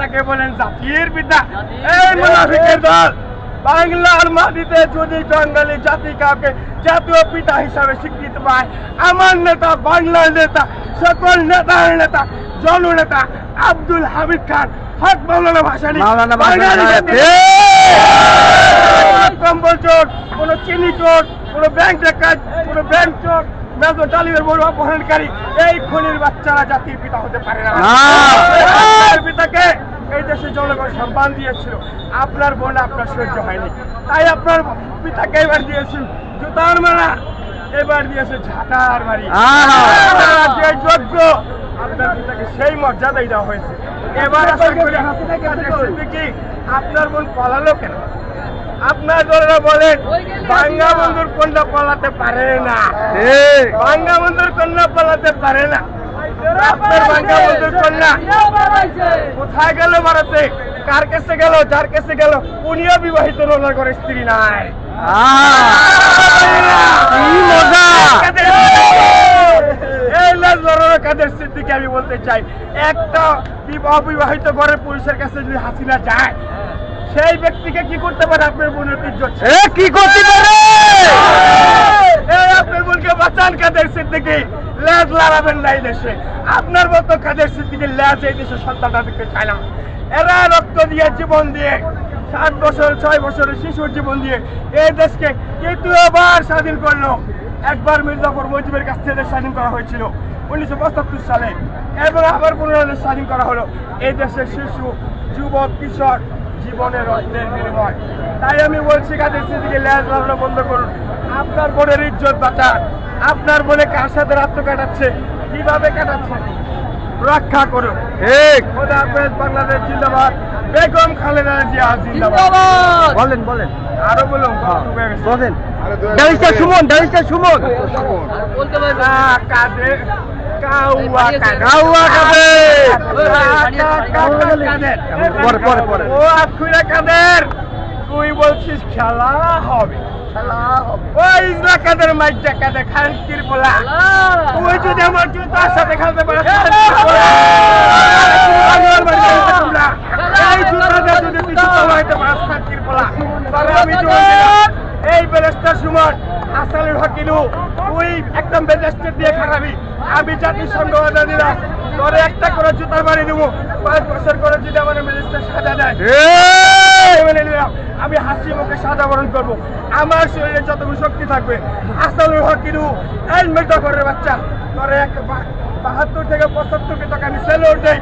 তাকে বলেন জাতির পিতা। এই মুনাফিকের দল। বাংলার মাটিতে যদি বাঙালি জাতি কাউকে জাতীয় পিতা হিসাবে স্বীকৃতি পায় আমার নেতা বাংলার নেতা সকল নেতার নেতা জননেতা আব্দুল হামিদ খান হক মাওলানা ভাসানী। কম্বল চোর কোন চিনি চোর কোন ব্যাংক ডাকাত কোন ব্যাংক চোর মেজর ডালিমের বড় অপহরণকারী এই খনির বাচ্চারা জাতির পিতা হতে পারে না। পিতাকে এই দেশের জনগণ সম্মান দিয়েছিল। আপনার বোন আপনার সহ্য হয়নি। তাই আপনার পিতাকে এবার দিয়েছেন জুতার মারা এবার দিয়েছে ঝাঁটার মারি। যে যোগ্য আপনার পিতাকে সেই মর্যাদাই দেওয়া হয়েছে। এবার করি আপনার বোন পালালো কেন? আপনার বলেন বন্ধুর কন্যা পালাতে পারে না। ঠিক। বন্ধুর কন্যা পালাতে পারে না। আপনার বন্ধুর কন্যা। কোথায় গেল ভারতে? কার কাছে গেল? যার কাছে গেল? উনিও বিবাহিত ঘরে স্ত্রী নাই। কাদের সিদ্দিকে? আমি বলতে চাই একটা বিবাহ বিবাহিত ঘরের পুরুষের কাছে যদি হাসিনা যায় সেই ব্যক্তিকে কি করতে পারে আপনার বোনের ইজ্জত? কি করতে পারে? আপনার বোনকে বাঁচান কাদের সিদ্দিকি? লেজ লড়াবেন না এই দেশে। আপনার মতো কাদের সিদ্দিকি লেজ এই দেশে সন্তানটা দেখতে চায় না। এরা রক্ত দিয়ে জীবন দিয়ে সাত বছর ছয় বছরের শিশুর জীবন দিয়ে এই দেশকে তৃতীয়বার স্বাধীন করল। একবার মির্জাফর মজিবের কাছ থেকে স্বাধীন করা হয়েছিল উনিশশো পঁচাত্তর সালে। এবং আবার পুনরায় স্বাধীন করা হলো। এই দেশের শিশু যুবক কিশোর জীবনের রক্তের বিনিময় তাই আমি বলছি কাদের সিদ্দিকে লেজ লাগানো বন্ধ করুন। আপনার বোনের ইজ্জত বাঁচান। আপনার বোনে কার সাথে রাত্র কাটাচ্ছে? কীভাবে কাটাচ্ছে? রক্ষা করুন। খোদা হাফেজ বাংলাদেশ জিন্দাবাদ। বেগম খালেদা জিয়া জিন্দাবাদ। বলেন বলেন। আরও বলুন কষ্ট বলেন। ডালিস্টার সুমন ডালিস্টার সুমন। না, কাদের কাউয়া কাদের পরে, পরে, পরে। তুই বলছিস খেলা হবে। খেলা হবে। ওই ইজরা কাদের মাইজা কাদের? খানকির বলা তুই যদি আমার জুতার সাথে খেলতে না। এই জুতা যদি তুই জুতা পারিস খানকির বলা তবে আমি জোর দিলাম, এই বেরেস্তার সুমন আসালের হকিলু তুই একদম বেরেস্টার দিয়ে খারাপি আমি জাতিসংঘ অর্ডার দিলাম তোরে একটা করে জুতার বাড়ি দেবো পাঁচ বছর করে যদি আমার মিনিস্টার সাজা দেয়। মেনে। আমি হাসি মুখে সাদা বরণ করব আমার শরীরে যতটুকু শক্তি থাকবে আসালুর হকিরু এই মেটা করে বাচ্চা তোরে এক বাহাত্তর থেকে পঁচাত্তর টাকা আমি সেলোর দেই